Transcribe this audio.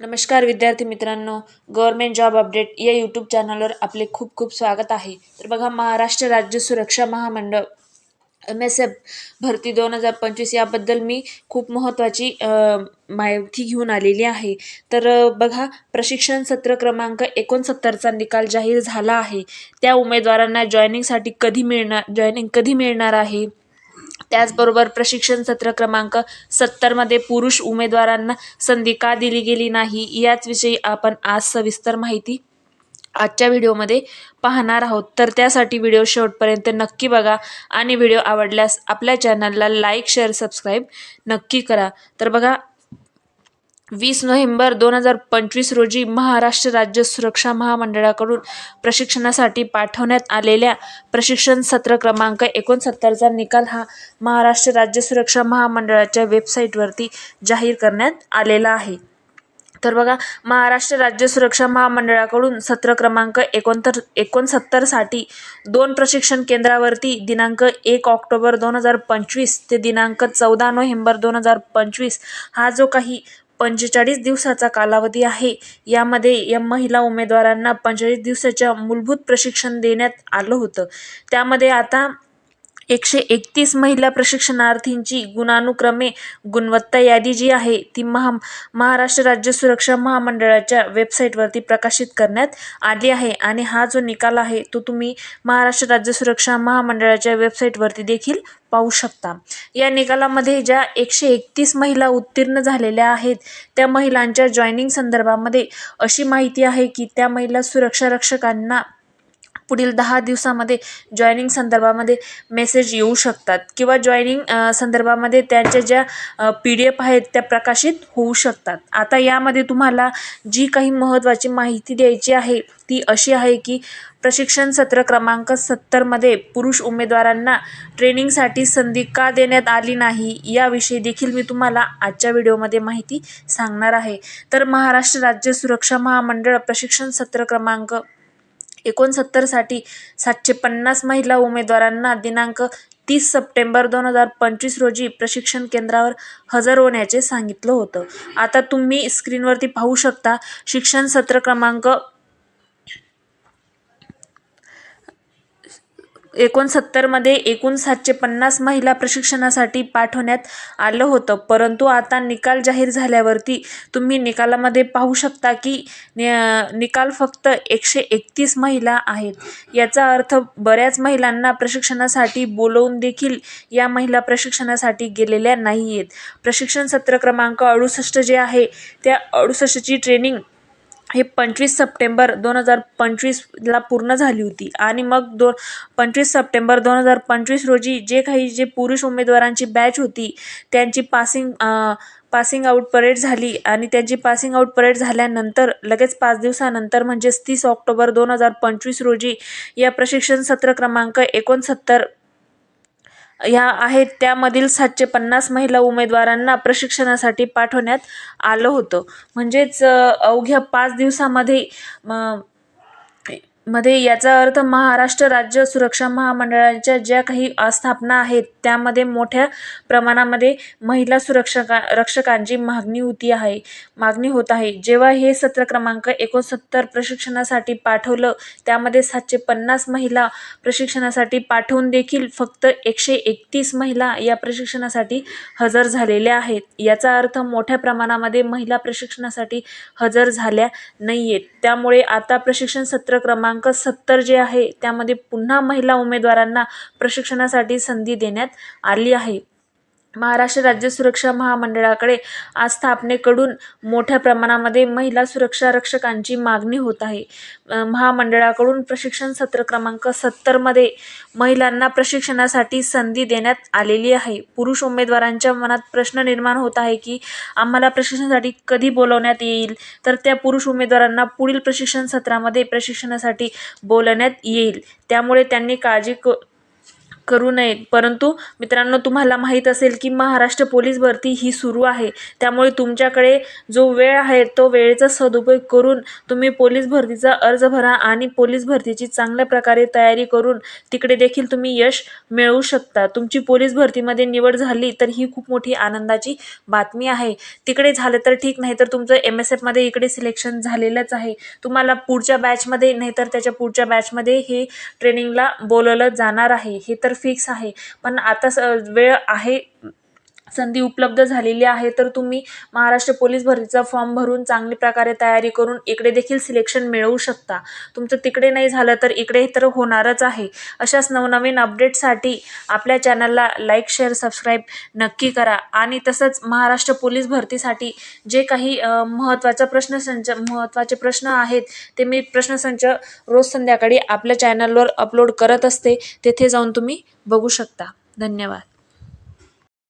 नमस्कार विद्यार्थी मित्रांनो गव्हर्मेंट जॉब अपडेट या यूट्यूब चॅनलवर आपले खूप खूप स्वागत आहे. तर बघा महाराष्ट्र राज्य सुरक्षा महामंडळ एम एस एफ भरती दोन हजार पंचवीस याबद्दल मी खूप महत्त्वाची माहिती घेऊन आलेली आहे. तर बघा प्रशिक्षण सत्र क्रमांक एकोणसत्तरचा निकाल जाहीर झाला आहे. त्या उमेदवारांना जॉईनिंगसाठी कधी मिळणार जॉईनिंग कधी मिळणार आहे? त्याचबरोबर प्रशिक्षण सत्र क्रमांक सत्तरमध्ये पुरुष उमेदवारांना संधी का दिली गेली नाही याचविषयी आपण आज सविस्तर माहिती आजच्या व्हिडिओमध्ये पाहणार आहोत. तर त्यासाठी व्हिडिओ शेवटपर्यंत नक्की बघा आणि व्हिडिओ आवडल्यास आपल्या चॅनलला लाईक शेअर सबस्क्राईब नक्की करा. तर बघा वीस नोव्हेंबर दोन हजार पंचवीस रोजी महाराष्ट्र राज्य सुरक्षा महामंडळाकडून प्रशिक्षणासाठी पाठवण्यात आलेल्या प्रशिक्षण सत्र क्रमांक एकोणसत्तरचा निकाल हा महाराष्ट्र राज्य सुरक्षा महामंडळाच्या वेबसाईटवरती जाहीर करण्यात आलेला आहे. तर बघा महाराष्ट्र राज्य सुरक्षा महामंडळाकडून सत्र क्रमांक एकोणतर एकोणसत्तरसाठी दोन प्रशिक्षण केंद्रावरती दिनांक एक ऑक्टोबर दोन हजार पंचवीस ते दिनांक चौदा नोव्हेंबर दोन हजार पंचवीस हा जो काही पंचेचाळीस दिवसाचा कालावधी आहे. यामध्ये या महिला उमेदवारांना पंचेचाळीस दिवसाच्या मूलभूत प्रशिक्षण देण्यात आलं होतं. त्यामध्ये आता एकशे एकतीस महिला प्रशिक्षणार्थींची गुणानुक्रमे गुणवत्ता यादी जी आहे ती महा महाराष्ट्र राज्य सुरक्षा महामंडळाच्या वेबसाईटवरती प्रकाशित करण्यात आली आहे. आणि हा जो निकाल आहे तो तुम्ही महाराष्ट्र राज्य सुरक्षा महामंडळाच्या वेबसाईटवरती देखील पाहू शकता. या निकालामध्ये ज्या एकशे एकतीस महिला उत्तीर्ण झालेल्या आहेत त्या महिलांच्या जॉईनिंग संदर्भामध्ये अशी माहिती आहे की त्या महिला सुरक्षा रक्षकांना पुढील दहा दिवसामध्ये जॉईनिंग संदर्भामध्ये मेसेज येऊ शकतात. किंवा जॉईनिंग संदर्भामध्ये त्यांच्या ज्या पी डी एफ आहेत त्या प्रकाशित होऊ शकतात. आता यामध्ये तुम्हाला जी काही महत्त्वाची माहिती द्यायची आहे ती अशी आहे की प्रशिक्षण सत्र क्रमांक सत्तरमध्ये पुरुष उमेदवारांना ट्रेनिंगसाठी संधी का देण्यात आली नाही याविषयी देखील मी तुम्हाला आजच्या व्हिडिओमध्ये माहिती सांगणार आहे. तर महाराष्ट्र राज्य सुरक्षा महामंडळ प्रशिक्षण सत्र क्रमांक एकोणसत्तरसाठी सातशे पन्नास महिला उमेदवारांना दिनांक तीस सप्टेंबर दोन हजार पंचवीस रोजी प्रशिक्षण केंद्रावर हजर होण्याचे सांगितलं होतं. आता तुम्ही स्क्रीनवरती पाहू शकता शिक्षण सत्र क्रमांक एकोणसत्तरमध्ये एकूण सातशे पन्नास महिला प्रशिक्षणासाठी पाठवण्यात आलं होतं. परंतु आता निकाल जाहीर झाल्यावरती तुम्ही निकालामध्ये पाहू शकता की नि- निकाल फक्त एकशे एकतीस महिला आहेत. याचा अर्थ बऱ्याच महिलांना प्रशिक्षणासाठी बोलवून देखील या महिला प्रशिक्षणासाठी गेलेल्या नाही आहेत प्रशिक्षण सत्र क्रमांक अडुसष्ट जे आहे त्या अडुसष्टची ट्रेनिंग हे पंचवीस सप्टेंबर दोन हजार पंचवीसला पूर्ण झाली होती. आणि मग दो पंचवीस सप्टेंबर दोन हजार पंचवीस रोजी जे काही जे पुरुष उमेदवारांची बॅच होती त्यांची पासिंग पासिंग आऊट परेड झाली. आणि त्यांची पासिंग आऊट परेड झाल्यानंतर लगेच पाच दिवसानंतर म्हणजेच तीस ऑक्टोबर दोन हजार पंचवीस रोजी या प्रशिक्षण सत्र क्रमांक एकोणसत्तर ह्या आहेत. त्यामधील सातशे पन्नास महिला उमेदवारांना प्रशिक्षणासाठी पाठवण्यात आलं होतं. म्हणजेच अवघ्या पाच दिवसामध्ये मध्ये याचा अर्थ महाराष्ट्र राज्य सुरक्षा महामंडळाच्या ज्या काही आस्थापना आहेत त्यामध्ये मोठ्या प्रमाणामध्ये महिला सुरक्षका रक्षकांची मागणी होती आहे. मागणी होत आहे. जेव्हा हे सत्र क्रमांक एकोणसत्तर प्रशिक्षणासाठी पाठवलं त्यामध्ये सातशे पन्नास महिला प्रशिक्षणासाठी पाठवून देखील फक्त एकशे एकतीस महिला या प्रशिक्षणासाठी हजर झालेल्या आहेत. याचा अर्थ मोठ्या प्रमाणामध्ये महिला प्रशिक्षणासाठी हजर झाल्या नाही आहेत त्यामुळे आता प्रशिक्षण सत्र क्रमांक सत्तर जे आहे त्यामध्ये पुन्हा महिला उमेदवारांना प्रशिक्षणासाठी संधी देण्यात आली आहे. महाराष्ट्र राज्य सुरक्षा महामंडळाकडे आस्थापनेकडून मोठ्या प्रमाणामध्ये महिला सुरक्षा रक्षकांची मागणी होत आहे. महामंडळाकडून प्रशिक्षण सत्र क्रमांक सत्तरमध्ये महिलांना प्रशिक्षणासाठी संधी देण्यात आलेली आहे. पुरुष उमेदवारांच्या मनात प्रश्न निर्माण होत आहे की आम्हाला प्रशिक्षणासाठी कधी बोलवण्यात येईल? तर त्या पुरुष उमेदवारांना पुढील प्रशिक्षण सत्रामध्ये प्रशिक्षणासाठी बोलवण्यात येईल. त्यामुळे त्यांनी काळजी क करू नयेत परंतु मित्रांनो तुम्हाला माहीत असेल की महाराष्ट्र पोलीस भरती ही सुरू आहे. त्यामुळे तुमच्याकडे जो वेळ आहे तो वेळेचा सदुपयोग करून तुम्ही पोलीस भरतीचा अर्ज भरा आणि पोलीस भरतीची चांगल्या प्रकारे तयारी करून तिकडे देखील तुम्ही यश मिळवू शकता. तुमची पोलीस भरतीमध्ये निवड झाली तर ही खूप मोठी आनंदाची बातमी आहे. तिकडे झालं तर ठीक नाही तर तुमचं एम एस एफमध्ये इकडे सिलेक्शन झालेलंच आहे. तुम्हाला पुढच्या बॅचमध्ये नाही तर त्याच्या पुढच्या बॅचमध्ये हे ट्रेनिंगला बोलवलं जाणार आहे. हे तर फिक्स आहे. पण आता स वेळ आहे संधी उपलब्ध झालेली आहे तर तुम्ही महाराष्ट्र पोलीस भरतीचा फॉर्म भरून चांगली प्रकारे तयारी करून इकडे देखील सिलेक्शन मिळवू शकता. तुमचं तिकडे नाही झालं तर इकडे तर होणारच आहे. अशाच नवनवीन अपडेटसाठी आपल्या चॅनलला लाईक शेअर सबस्क्राईब नक्की करा. आणि तसंच महाराष्ट्र पोलीस भरतीसाठी जे काही महत्त्वाचा महत्त्वाचा प्रश्नसंच महत्त्वाचे प्रश्न आहेत ते मी प्रश्नसंच रोज संध्याकाळी आपल्या चॅनलवर अपलोड करत असते. तेथे जाऊन तुम्ही बघू शकता. धन्यवाद.